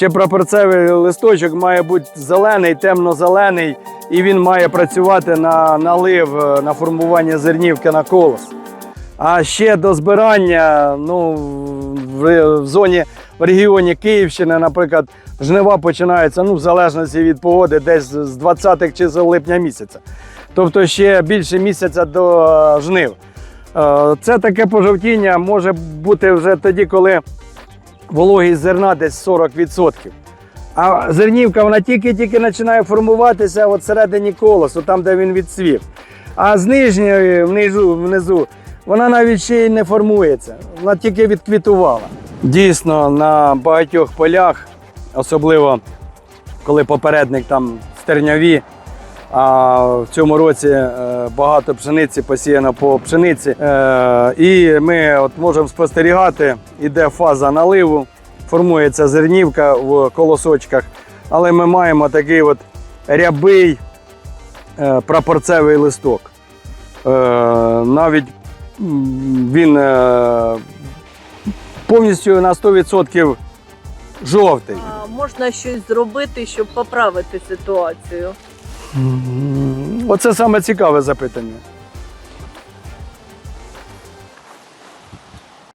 Ще прапорцевий листочок має бути зелений, темно-зелений, і він має працювати на налив, е, на формування зернівки на колос. А ще до збирання, ну, в, в зоні в регіоні Київщини, наприклад, жнива починаються ну, в залежності від погоди, десь з 20-х чисел липня місяця. Тобто ще більше місяця до е, жнив. Е, Це таке пожовтіння може бути вже тоді, коли вологість зерна десь 40%. А зернівка вона тільки-тільки починає формуватися от середині колосу, там, де він відцвів. А з нижньої внизу, внизу вона навіть ще й не формується, вона тільки відквітувала. Дійсно, на багатьох полях, особливо коли попередник там в Терняві, а в цьому році е, багато пшениці посіяно по пшениці. Е, І ми от можемо спостерігати, іде фаза наливу, формується зернівка в колосочках, але ми маємо такий от рябий е, прапорцевий листок. Е, Навіть він повністю на 100% жовтий. А можна щось зробити, щоб поправити ситуацію? Оце саме цікаве запитання.